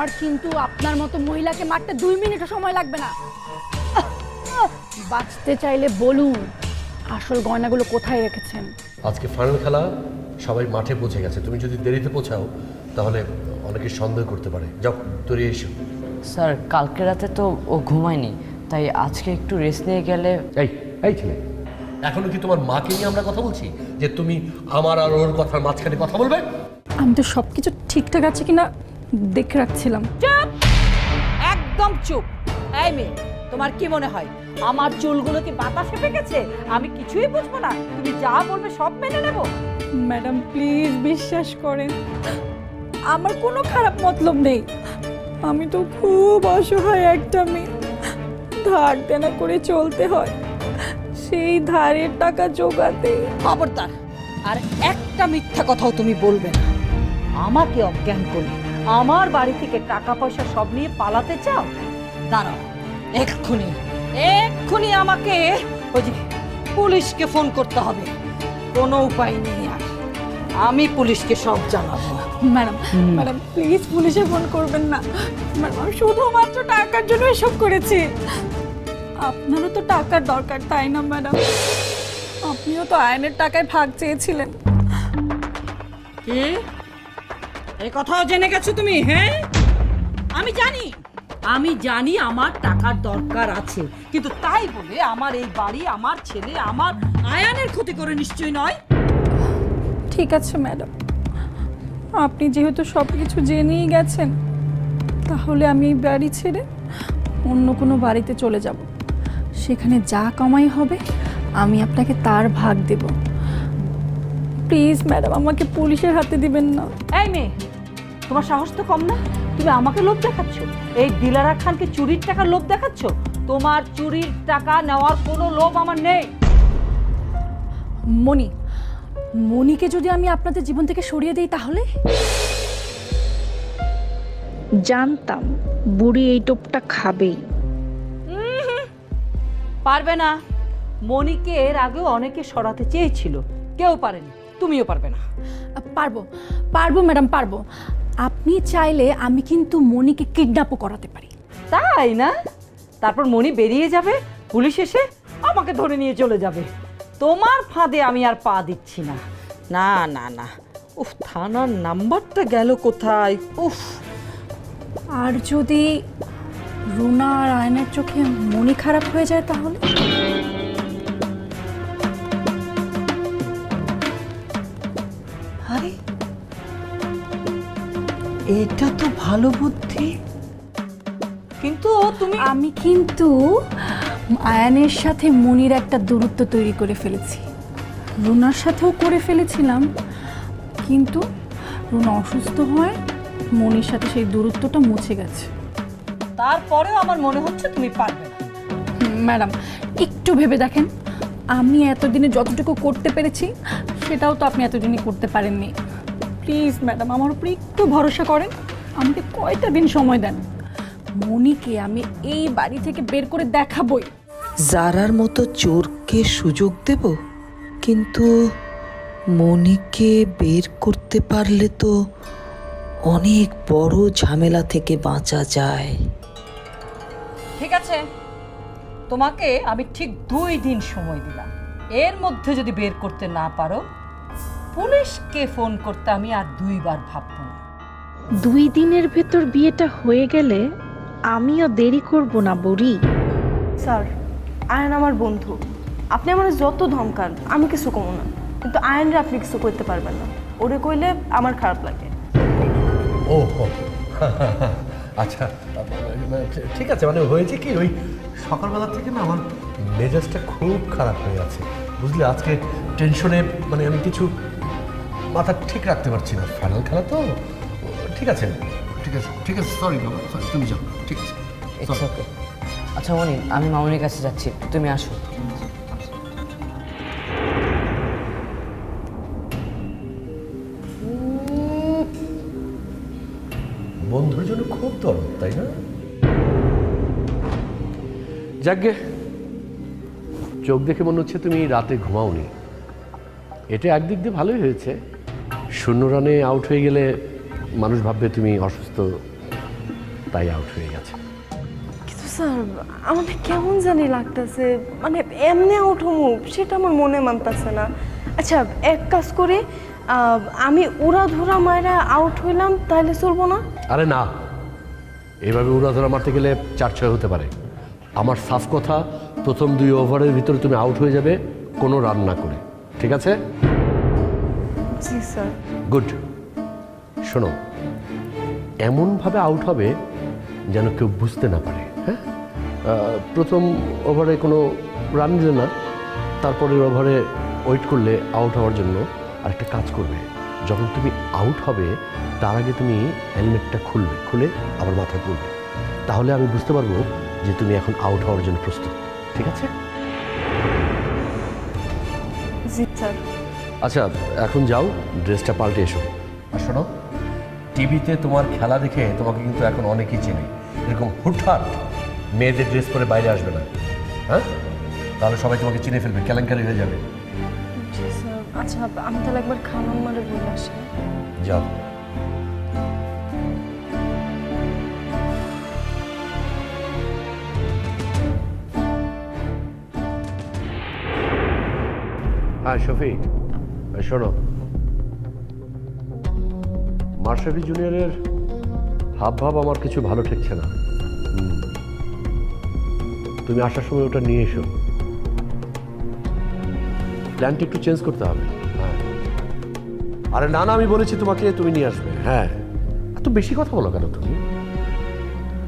আমার কিন্তু আপনার মতো মহিলাকে মারতে দুই মিনিটও সময় লাগবে না। বাঁচতে চাইলে বলুন আসল গয়নাগুলো কোথায় রেখেছেন? আজকে ফাইনাল খেলা সবাই মাঠে পৌঁছে গেছে। তুমি যদি দেরিতে পৌঁছাও তাহলে অনেকে সন্দেহ করতে পারে। যাও তৈরি এসো। স্যার কালকে রাতে তো ও ঘুমায়নি তাই আজকে একটু রেস্ট নিয়ে গেলে এই এই ছেলে এখনও কি তোমার মাকে নিয়ে আমরা কথা বলছি? যে তুমি আমার আর ওর কথার মাঝখানে কথা বলবে? আমি তো সব কিছু ঠিকঠাক আছে কিনা দেখে রাখছিলাম। চুপ! একদম চুপ। এই মেয়ে তোমার কি মনে হয়? আমার চুলগুলো কি বাতাসে পেকেছে? আমি কিছুই বুঝব না। তুমি যা বলবে সব মেনে নেব? ম্যাডাম প্লিজ বিশ্বাস করেন আমার কোনো খারাপ মতলব নেই। আমি তো খুব অসহায় একটা মেয়ে। ধার দেনা করে চলতে হয়। সেই ধারের টাকা জোগাতে। খবরদার আর একটা মিথ্যা কথাও তুমি বলবে না। আমাকে অজ্ঞান করে আমার বাড়ি থেকে টাকা পয়সা সব নিয়ে পালাতে চাও? দাঁড়াও এক্ষুনি এক্ষুনি আমাকে ওই যে পুলিশকে ফোন করতে হবে। কোনো উপায় নেই আর। আমি পুলিশকে সব জানাব। ম্যাডাম ম্যাডাম প্লিজ পুলিশে ফোন করবেন না। ম্যাডাম আমি শুধুমাত্র টাকার জন্য এসব করেছি। আপনারও তো টাকার দরকার তাই না ম্যাডাম? আপনিও তো আয়নের টাকায় ভাগ চেয়েছিলেন। কি? এই কথাও জেনে গেছো তুমি হ্যাঁ? আমি জানি আমি জানি আমার টাকার দরকার আছে কিন্তু তাই বলে আমার এই বাড়ি আমার ছেলে আমার আয়ানের ক্ষতি করে নিশ্চয়ই নয়। ঠিক আছে ম্যাডাম। আপনি যেহেতু সব কিছু জেনেই গেছেন তাহলে আমি এই বাড়ি ছেড়ে অন্য কোনো বাড়িতে চলে যাব। সেখানে যা কামাই হবে আমি আপনাকে তার ভাগ দেব। প্লিজ ম্যাডাম আমাকে পুলিশের হাতে দিবেন না। এই মেয়ে তোমার সাহস তো কম না। তুমি আমাকে লোভ দেখাচ্ছ। এই দিলারা খানকে চুরির টাকার লোভ দেখাচ্ছ? তোমার চুরির টাকা নেওয়ার কোনো লোভ আমার নেই। মণি মণিকে যদি আমি আপনাদের জীবন থেকে সরিয়ে দিই তাহলে? জানতাম বুড়ি এই টোপটা খাবেই। পারবে না। মনিকে এর আগেও অনেকে সরাতে চেয়েছিল। কেউ পারেনি। তুমিও পারবে না। পারব পারব ম্যাডাম পারব। আপনি চাইলে আমি কিন্তু মণিকে কিডন্যাপও করাতে পারি। তাই না? তারপর মনি বেরিয়ে যাবে পুলিশ এসে আমাকে ধরে নিয়ে চলে যাবে। তোমার ফাঁদে আমি আর পা দিচ্ছি না। না না না। উফ থানার নাম্বারটা গেল কোথায়? উফ। আর যদি রুনা আর আয়নার চোখে মনি খারাপ হয়ে যায় তাহলে? এটা তো ভালো বুদ্ধি। কিন্তু তুমি আমি কিন্তু আয়ানের সাথে মনির একটা দূরত্ব তৈরি করে ফেলেছি। রুনার সাথেও করে ফেলেছিলাম। কিন্তু রুনা অসুস্থ হয় মনির সাথে সেই দূরত্বটা মুছে গেছে। তারপরেও আমার মনে হচ্ছে তুমি পারবে ম্যাডাম একটু ভেবে দেখেন। আমি এতদিনে যতটুকু করতে পেরেছি সেটাও তো আপনি এতদিনে করতে পারেননি। প্লিজ ম্যাডাম আমার উপরে একটু ভরসা করেন। আমাকে কয়টা দিন সময় দেন। মনিকে আমি এই বাড়ি থেকে বের করে দেখাবই। জারার মতো চোরকে সুযোগ দেব কিন্তু মনিকে বের করতে পারলে তো অনেক বড় ঝামেলা থেকে বাঁচা যায়। ঠিক আছে তোমাকে আমি ঠিক দুই দিন সময় দিলাম। এর মধ্যে যদি বের করতে না পারো পুলিশকে ফোন করতে আমি আর দুইবার ভাববো না। দুই দিনের ভেতর বিয়েটা হয়ে গেলে আমিও দেরি করব না বুড়ি। স্যার আয়ন আমার বন্ধু। আপনি আমার যত ধমকান আমি কিছু কমো না। কিন্তু আয়নরে আপনি কিছু করতে পারবেন না। ওরে কইলে আমার খারাপ লাগে। ও হো। আচ্ছা ঠিক আছে মানে হয়েছে কি ওই সকালবেলা থেকে না আমার মেজাজটা খুব খারাপ হয়ে আছে। বুঝলে আজকে টেনশনে মানে আমি কিছু মাথা ঠিক রাখতে পারছি না। ফাইনাল খেলা তো? ঠিক আছে। ঠিক আছে ঠিক আছে সরি বাবা sorry, তুমি যাও ঠিক আছে ইটস ওকে আচ্ছা মনি আমি মামুনির কাছে যাচ্ছি তুমি আসো। বন্ধুর জন্য খুব দরদ তাই না? যাকে চোখ দেখে মনে হচ্ছে তুমি রাতে ঘুমাওনি। এটা একদিক দিয়ে ভালোই হয়েছে। শূন্য রানে আউট হয়ে গেলে মানুষ ভাববে তুমি অসুস্থ তাই আউট হয়ে গেছে। কিন্তু স্যার আমার কেমন জানি লাগতেছে মানে এমনি আউট হমু সেটা আমার মনে মানতেছে না। আচ্ছা এক কাজ করি আমি উড়া ধরা মায়েরা আউট হইলাম তাহলে চলবো না? আরে না এইভাবে উড়াধরা মারতে গেলে চার ছয় হতে পারে। আমার সাফ কথা প্রথম দুই ওভারের ভিতরে তুমি আউট হয়ে যাবে কোনো রান না করে। ঠিক আছে? জি স্যার। গুড। শোনো এমনভাবে আউট হবে যেন কেউ বুঝতে না পারে হ্যাঁ? প্রথম ওভারে কোনো রান দিলে না তারপরের ওভারে ওয়েট করলে আউট হওয়ার জন্য আরেকটা কাজ করবে। যখন তুমি আউট হবে তার আগে তুমি হেলমেটটা খুলবে খুলে আবার মাথায় পড়বে তাহলে আমি বুঝতে পারব যে তুমি এখন আউট হওয়ার জন্য প্রস্তুত ঠিক আছে? জি স্যার। আচ্ছা এখন যাও ড্রেসটা পাল্টে এসো। আর শোনো টিভিতে তোমার খেলা দেখে তোমাকে কিন্তু এখন অনেকেই চেনে। এরকম হুটহাট মেয়েদের ড্রেস পরে বাইরে আসবে না। হ্যাঁ? তাহলে সবাই তোমাকে চিনে ফেলবে কেলেঙ্কারি হয়ে যাবে। আচ্ছা আমি তাহলে একবার খালাম মারে বলে আসি। যাও। হ্যাঁ শফি এই শোনো। মার্শাফি জুনিয়রের হাব ভাব আমার কিছু ভালো ঠেকছে না। তুমি আসার সময় ওটা নিয়ে এসো। প্ল্যানটা একটু চেঞ্জ করতে হবে। হ্যাঁ। আরে না না, আমি বলেছি তোমাকে তুমি নিয়ে আসবে। হ্যাঁ। এত বেশি কথা বলো কেন তুমি?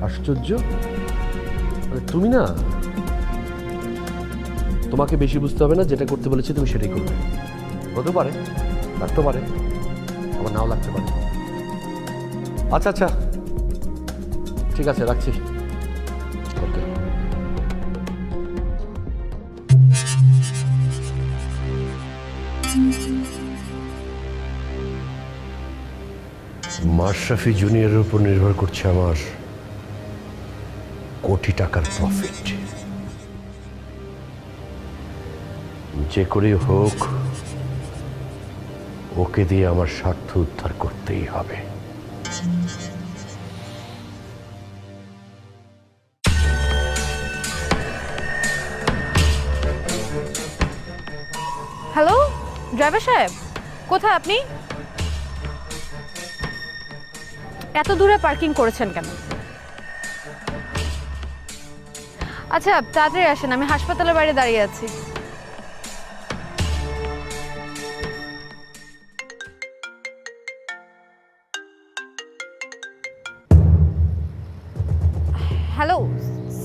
আশ্চর্য। তুমি না। তোমাকে বেশি বুঝতে হবে না, যেটা করতে বলেছি তুমি সেটাই করবে। হতে পারে, লাগতে পারে, আবার নাও লাগতে পারে। আচ্ছা আচ্ছা। ঠিক আছে, রাখছি। মাশরাফি জুনিয়রের উপর নির্ভর করছে আমার কোটি টাকার প্রফিট যে করেই হোক ওকে দিয়ে আমার স্বার্থ উদ্ধার করতেই হবে। হ্যালো ড্রাইভার সাহেব, কোথায় আপনি? এত দূরে পার্কিং করেছেন কেন? আচ্ছা তাড়াতাড়ি আসেন, আমি হাসপাতালের বাইরে দাঁড়িয়ে আছি।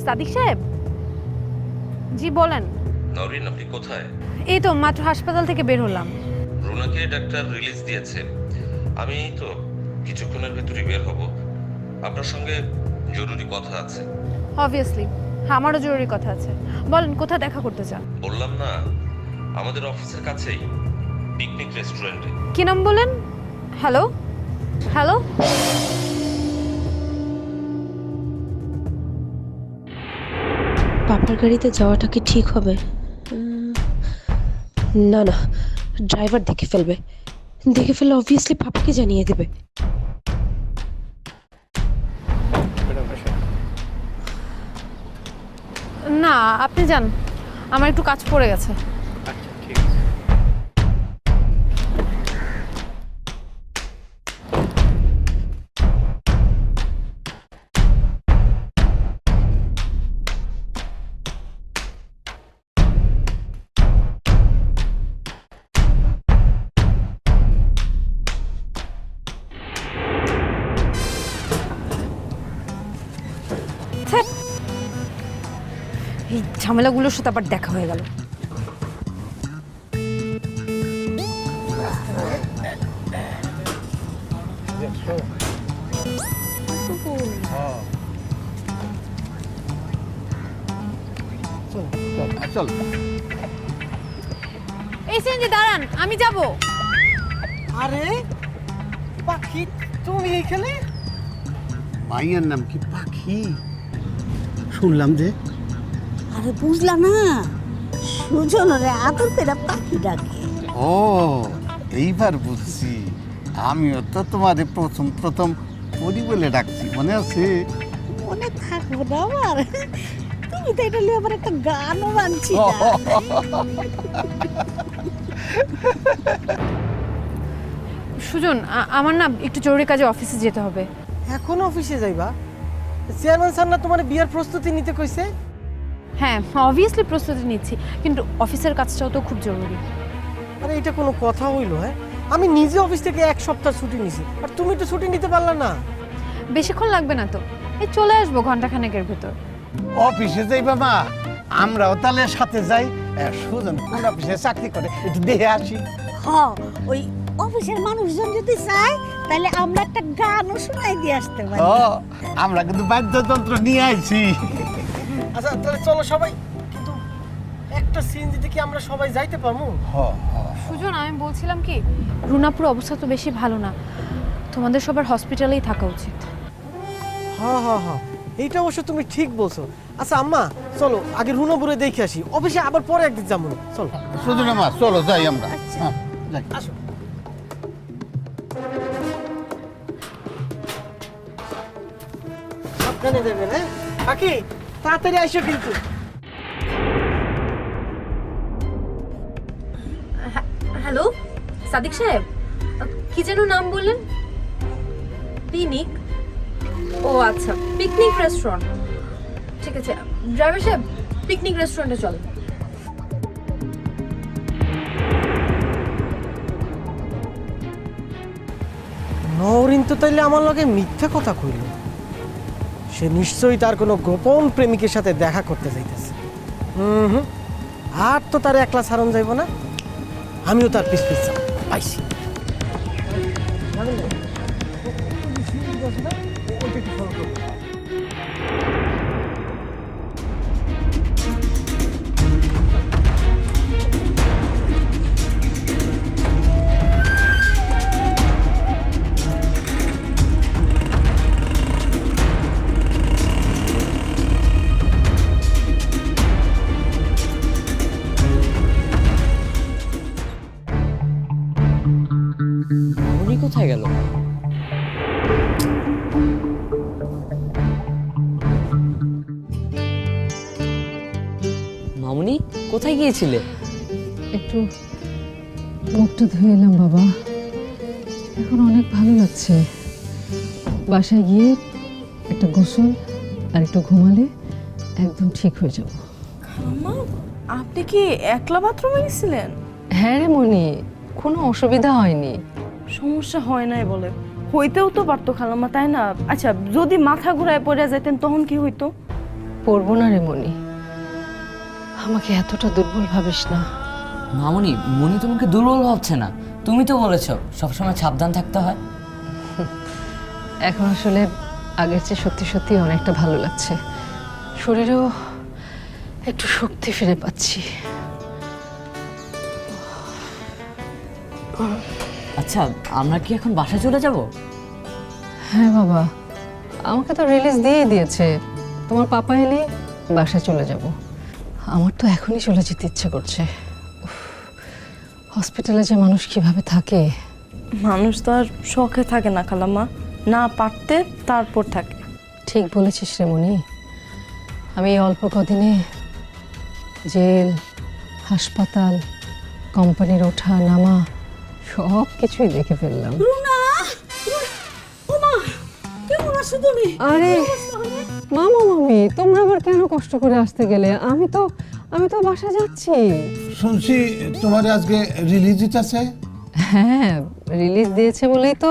সাদিক সাহেব? জি বলেন। নরিন আপনি কোথায়? এই তো মাত্র হাসপাতাল থেকে বের হলাম। রুনাকে ডাক্তার রিলিজ দিয়েছে। আমি তো কিছুক্ষণের ভেতরে বের হব। আপনার সঙ্গে জরুরি কথা আছে। অবভিয়াসলি আমারও জরুরি কথা আছে। বলেন কোথায় দেখা করতে চান? বললাম না আমাদের অফিসের কাছেই পিকনিক রেস্টুরেন্টে। কি নাম বলেন? হ্যালো হ্যালো পাপার গাড়িতে যাওয়াটা কি ঠিক হবে? না না, ড্রাইভার দেখে ফেলবে। দেখে ফেললে অবভিয়াসলি পাপাকে জানিয়ে দেবে। না, আপনি যান। আমার একটু কাজ পড়ে গেছে। ঝামেলাগুলোর সাথে আবার দেখা হয়ে গেল। চল এই সিএনজি দাঁড়ান আমি যাব। আরে পাখি তুমি এখানে মাইয়ার নাম কি পাখি? শুনলাম যে আরে বুঝলাম না। সুজনরে আদর করে পাখি ডাকে। ও এইবার বুঝছি। আমিও তো তোমারে প্রথম প্রথম পরি বলে ডাকছি মনে আছে? মনে থাকব না আমার। তুমি তো এটা নিয়ে আবার একটা গানও বানছি সুজন আমার না একটু জরুরি কাজে অফিসে যেতে হবে। এখন অফিসে যাইবা? চেয়ারম্যান স্যার না তোমার বিয়ার প্রস্তুতি নিতে কইছে? হ্যাঁ অবভিয়াসলি প্রস্তুতি নিচ্ছি কিন্তু অফিসের কাজটাও তো খুব জরুরি। আরে এটা কোনো কথা হইল হ্যাঁ? আমি নিজে অফিস থেকে এক সপ্তাহ ছুটি নিছি আর তুমি তো ছুটি নিতে পারলে না। বেশিক্ষণ লাগবে না তো। এই চলে আসব ঘন্টাখানেকের ভেতর। অফিসে যাইবা বাবা আমরাও তাহলে সাথে যাই। সুজন কোন অফিসে চাকরি করে? একটু দেখে আসি। হ ওই অফিসের মানুষজন যদি চায় তাহলে আমরা একটা গানও শোনাই দিয়ে আসতে পারি। ও আমরা কিন্তু বাদ্যযন্ত্র নিয়ে আইছি। আচ্ছা তাহলে চলো সবাই কিন্তু একটা সিএনজিতে কি আমরা সবাই যাইতে পারব হ হ সুজন আমি বলছিলাম কি রুনাপুর অবস্থা তো বেশি ভালো না। তোমাদের সবার হসপিটালেই থাকা উচিত। হ্যাঁ হ্যাঁ হ্যাঁ এইটা অবশ্য তুমি ঠিক বলছো। আচ্ছা আম্মা চলো আগে রুনাপুরে দেখে আসি। অফিসে আবার পরে একদিন যাব। চলো। সুজন মা চলো যাই আমরা। হ্যাঁ, যাই। আসো। সাবধানে দেবেন হ্যাঁ? কাকি তাড়াতাড়ি আইসো কিন্তু। হ্যালো সাদিক সাহেব কি যেন নাম বললেন? পিকনিক? ও আচ্ছা পিকনিক রেস্টুরেন্ট ঠিক আছে ড্রাইভার সাহেব পিকনিক রেস্টুরেন্টে চল নওরিন তো তাইলে আমার লগে মিথ্যা কথা কইল। সে নিশ্চয়ই তার কোনো গোপন প্রেমিকের সাথে দেখা করতে যাইতেছে। হুম হুম। আর তো তার একলা সারণ যাইব না। আমিও তার পিস পিস পাইছি। গিয়েছিলে? একটু মুখটা ধুয়ে এলাম বাবা। এখন অনেক ভালো লাগছে। বাসায় গিয়ে একটা গোসল আর একটু ঘুমালে একদম ঠিক হয়ে যাব। মা আপনি কি একলা বাথরুমে গেছিলেন? হ্যাঁ রে মনি কোনো অসুবিধা হয়নি। সমস্যা হয় নাই বলে। হইতেও তো পারতো খালাম্মা তাই না? আচ্ছা যদি মাথা ঘুরায় পড়ে যেতেন তখন কি হইতো? পড়ব না রে মনি। আমাকে এতটা দুর্বল ভাবিস না। মামনি মনি তোমাকে দুর্বল ভাবছে না। তুমি তো বলেছ সবসময় সাবধান থাকতে হয়। এখন আসলে আগের চেয়ে সত্যি সত্যি অনেকটা ভালো লাগছে। শরীরেও একটু শক্তি ফিরে পাচ্ছি। আচ্ছা আমরা কি এখন বাসায় চলে যাব? হ্যাঁ বাবা আমাকে তো রিলিজ দিয়ে দিয়েছে। তোমার পাপা এলে বাসায় চলে যাব। আমার তো এখনই চলে যেতে ইচ্ছে করছে। হসপিটালে যে মানুষ কীভাবে থাকে? মানুষ তো আর শখে থাকে না খালাম্মা। না পারতে তারপর থাকে। ঠিক বলেছিস রে মনি। আমি এই অল্প কদিনে জেল হাসপাতাল কোম্পানির ওঠা নামা সব কিছুই দেখে ফেললাম। রুনা! ওমা! কেমন আছো তুমি? আরে মামা মামি তোমরা আবার কেন কষ্ট করে আসতে গেলে? আমি তো আমি তো বাসা যাচ্ছি। শুনছি তোমার আজকে রিলিজ দিতেছে হ্যাঁ রিলিজ দিয়েছে বলেই তো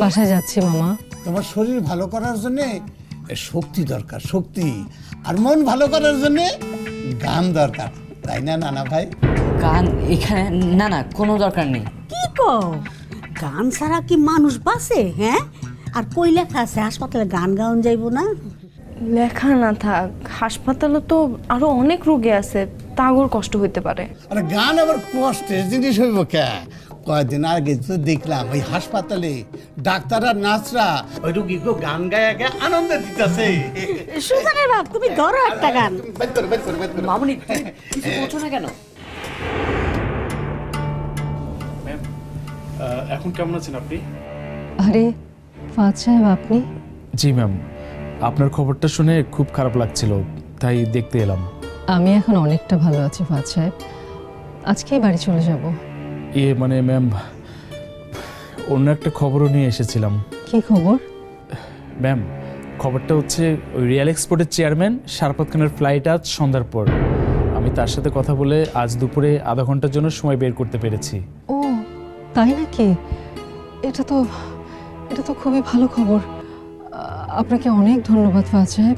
বাসায় যাচ্ছি মামা। তোমার শরীর ভালো করার জন্য শক্তি দরকার শক্তি। আর মন ভালো করার জন্য গান দরকার তাই না নানা ভাই? গান এখানে না না কোনো দরকার নেই। কি কও? গান ছাড়া কি মানুষ বাঁচে হ্যাঁ? আর কই লেখা আছে? হাসপাতালে গান গাউন যাইবো না? লেখা না থাক হাসপাতালে তো আরও অনেক রোগী আছে তাগর কষ্ট হইতে পারে। আর গান আবার কষ্টের জিনিস হইব কে? কয়েকদিন আগে তো দেখলাম ওই হাসপাতালে ডাক্তার আর নার্সরা ওই রুগীকে গান গায়ে গায়ে আনন্দ দিতেছে। সুজানের বাপ তুমি ধরো একটা গান। মামুনি কিছু বলছো না কেন? এখন কেমন আছেন আপনি? আরে ফাজ সাহেব আপনি? জি ম্যাম আপনার খবরটা শুনে খুব খারাপ লাগছিল তাই দেখতে এলাম। আমি এখন অনেকটা ভালো আছি ফাদ সাহেব। আজকেই বাড়ি চলে যাব। ইয়ে মানে ম্যাম অন্য একটা খবরও নিয়ে এসেছিলাম। কি খবর? ম্যাম খবরটা হচ্ছে ওই রিয়েল এক্সপোর্টের চেয়ারম্যান শারপত খানের ফ্লাইট আজ সন্ধ্যার পর। আমি তার সাথে কথা বলে আজ দুপুরে আধা ঘণ্টার জন্য সময় বের করতে পেরেছি। ও তাই নাকি? এটা তো এটা তো খুবই ভালো খবর। আপনাকে অনেক ধন্যবাদ ফাদ সাহেব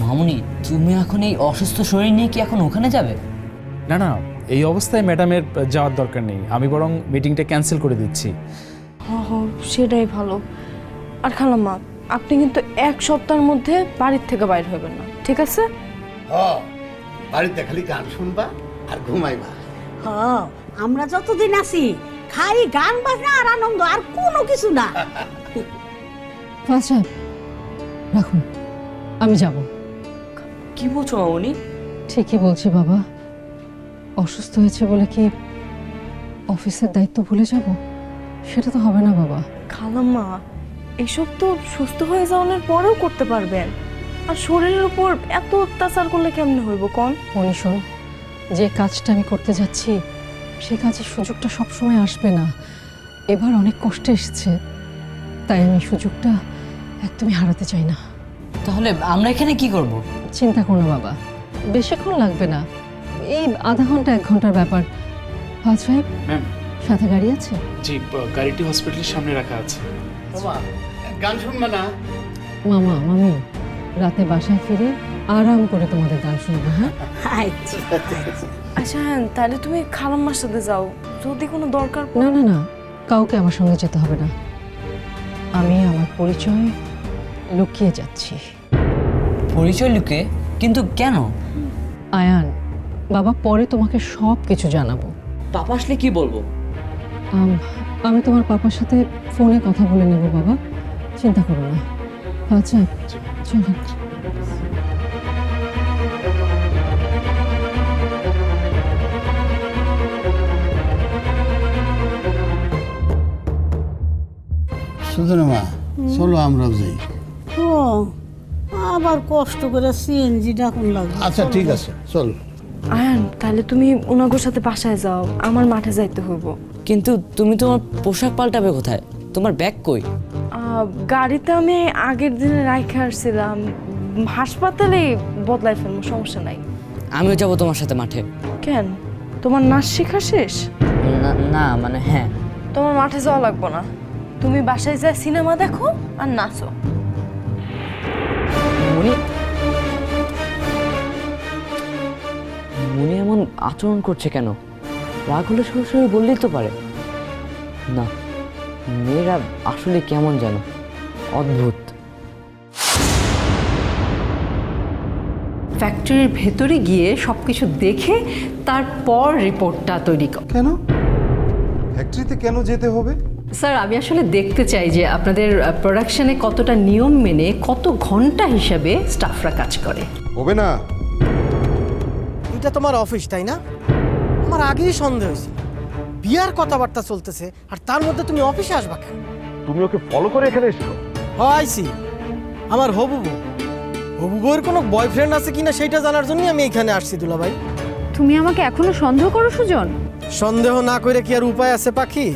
মামুনি তুমি এখন এই অসুস্থ শরীর নিয়ে কি এখন ওখানে যাবে? না না এই অবস্থায় ম্যাডামের যাওয়ার দরকার নেই। আমি বরং মিটিংটা ক্যান্সেল করে দিচ্ছি। হ হ সেটাই ভালো। আর খালাম্মা আপনি কিন্তু এক সপ্তাহের মধ্যে বাড়ির থেকে বাইর হবেন না ঠিক আছে? হ বাড়িতে খালি গান শুনবা আর ঘুমাইবা। হ আমরা যতদিন আছি খালি গান বাজনা আর আনন্দ আর কোনো কিছু না। সাহেব রাখুন আমি যাব। কি বলছো মামুনি? ঠিকই বলছি বাবা। অসুস্থ হয়েছে বলে কি অফিসের দায়িত্ব ভুলে যাব? সেটা তো হবে না বাবা। খালাম্মা এসব তো সুস্থ হয়ে যাওয়ার পরেও করতে পারবেন। আর শরীরের উপর এত অত্যাচার করলে কেমনে হইব কন? মনি শোন যে কাজটা আমি করতে যাচ্ছি সে কাজের সুযোগটা সবসময় আসবে না। এবার অনেক কষ্টে এসেছে তাই আমি সুযোগটা একদমই হারাতে চাই না। তাহলে আমরা এখানে কি করব? চিন্তা করো বাবা। বেশিক্ষণ লাগবে না। এই আধা ঘণ্টা এক ঘণ্টার ব্যাপার। ফাজ সাহেব ম্যাম। সাথে গাড়ি আছে? জি গাড়িটি হসপিটালের সামনে রাখা আছে। তোমা গান শুনবা না? মামা মামি রাতে বাসায় ফিরে আরাম করে তোমাদের গান শুনব হ্যাঁ? আচ্ছা আচ্ছা। হ্যাঁ তাহলে তুমি খালাম্মার সাথে যাও। যদি কোনো দরকার না না না। কাউকে আমার সঙ্গে যেতে হবে না। আমি আমার পরিচয় লুকিয়ে যাচ্ছি। পরিচয় লুকে কিন্তু কেন? আয়ান বাবা পরে তোমাকে সব কিছু জানাব। পাপা আসলে কি বলব? আম, আমি তোমার পাপার সাথে ফোনে কথা বলে নেব বাবা। চিন্তা করো না। আচ্ছা চলো। সুধনা মা চলো আমরাও যাই। আবার কষ্ট করে সিএনজি ডাকুন লাগবে। আচ্ছা ঠিক আছে চল। আয়ান তাহলে তুমি ওনাগোর সাথে বাসায় যাও আমার মাঠে যাইতে হইব। কিন্তু তুমি তোমার পোশাক পাল্টাবে কোথায়? তোমার ব্যাগ কই? আহ, গাড়িতে আমি আগের দিনে রাইখে আসছিলাম। হাসপাতালে বদলাই ফেলব সমস্যা নাই। আমিও যাব তোমার সাথে মাঠে। কেন? তোমার নাচ শেখা শেষ? না না মানে হ্যাঁ। তোমার মাঠে যাওয়া লাগবো না। তুমি বাসায় যা সিনেমা দেখো আর নাচো। মনি এমন আচরণ করছে কেন? রাগ হলে সরাসরি বললেই তো পারে। না মেয়েরা আসলে কেমন যেন? অদ্ভুত। ফ্যাক্টরির ভেতরে গিয়ে সব কিছু দেখে তারপর রিপোর্টটা তৈরি কর কেন? ফ্যাক্টরিতে কেন যেতে হবে? স্যার আমি আসলে দেখতে চাই যে আপনাদের প্রোডাকশনে কতটা নিয়ম মেনে কত ঘণ্টা হিসাবে স্টাফরা কাজ করে। হবে না। এটা তোমার অফিস তাই না? আমার আগেই সন্দেহ হয়েছিল বিয়ার কথাবার্তা চলতেছে আর তার মধ্যে তুমি অফিসে আসবা কেন? তুমি ওকে ফলো করে এখানে এসছো? আইসি। আমার হবু বউ হবু বউয়ের কোনো বয়ফ্রেন্ড আছে কিনা সেটা জানার জন্যই আমি এখানে আসছি দুলাভাই। তুমি আমাকে এখনও সন্দেহ করো সুজন? সন্দেহ না করে কি আর উপায় আছে পাখি?